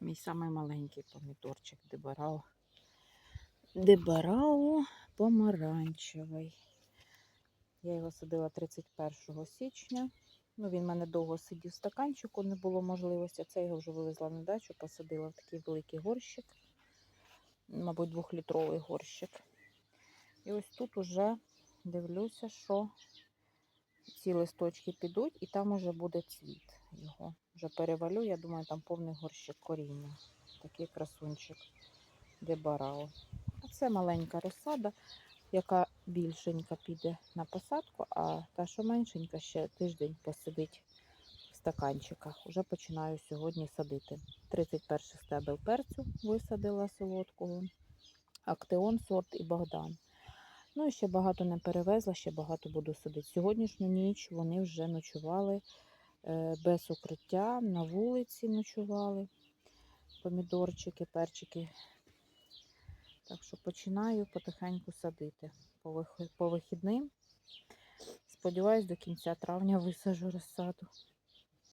Мій самий маленький помідорчик Дебарао. Дебарао помаранчевий. Я його садила 31 січня. Ну, він в мене довго сидів в стаканчику, не було можливості. Це його вже вивезла на дачу, посадила в такий великий горщик. Мабуть, двохлітровий горщик. І ось тут уже дивлюся, що ці листочки підуть, і там уже буде цвіт його. Вже перевалю, я думаю, там повний горщик коріння. Такий красунчик Дебарао. А це маленька розсада, яка більшенька піде на посадку, а та, що меншенька, ще тиждень посидить в стаканчиках. Уже починаю сьогодні садити. 31 стебел перцю висадила солодкого, актеон сорт і Богдан. Ну і ще багато не перевезла, ще багато буду садити. Сьогоднішню ніч вони вже ночували е, без укриття, на вулиці ночували. Помідорчики, перчики. Так що починаю потихеньку садити по, вихідним. Сподіваюсь, до кінця травня висажу розсаду.